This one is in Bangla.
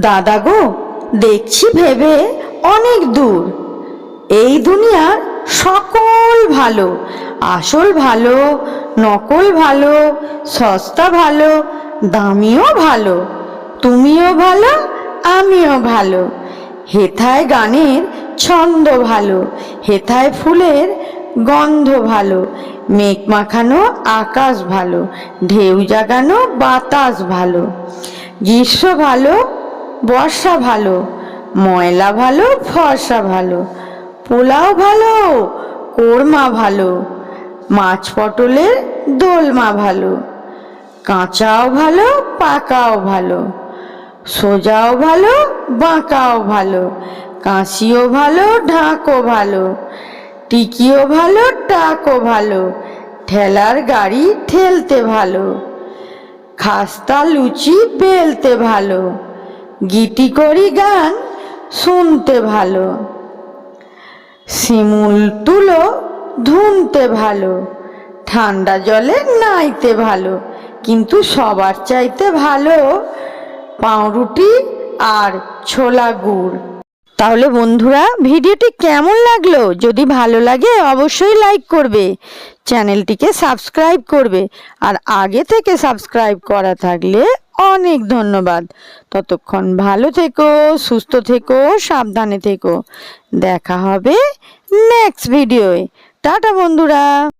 দাদা গো, দেখছি ভেবে অনেক দূর। এই দুনিয়ার সকল ভালো, আসল ভালো, নকল ভালো, সস্তা ভালো, দামিও ভালো, তুমিও ভালো, আমিও ভালো। হেথায় গানের ছন্দ ভালো, হেথায় ফুলের গন্ধ ভালো, মেঘ মাখানো আকাশ ভালো, ঢেউ জাগানো বাতাস ভালো। গ্রীষ্ম ভালো বর্ষা ভালো, ময়লা ভালো, ফর্সা ভালো, পোলাও ভালো, কোরমা ভালো, মাছ পটলের দোলমা ভালো, কাঁচাও ভালো, পাকাও ভালো, সোজাও ভালো, বাঁকাও ভালো, কাঁচিও ভালো, ঢাকও ভালো, টিকিও ভালো, টাকও ভালো, ঠেলার গাড়ি ঠেলতে ভালো, খাস্তা, লুচি বেলতে ভালো। গীতি করি গান, শুনতে ভালো। শিমুল তুলো, ধুনতে ভালো। ঠান্ডা জলে নাইতে ভালো, কিন্তু সবার চাইতে ভালো পাউরুটি আর ছোলা গুড়। তাহলে বন্ধুরা, ভিডিওটি কেমন লাগল? যদি ভালো লাগে, অবশ্যই লাইক করবে, চ্যানেলটিকে সাবস্ক্রাইব করবে, আর আগে থেকে সাবস্ক্রাইব করা থাকলে অনেক ধন্যবাদ। ততক্ষণ ভালো থেকো, সুস্থ থেকো, সাবধানে থেকো। দেখা হবে নেক্সট ভিডিওয়ে টাটা বন্ধুরা।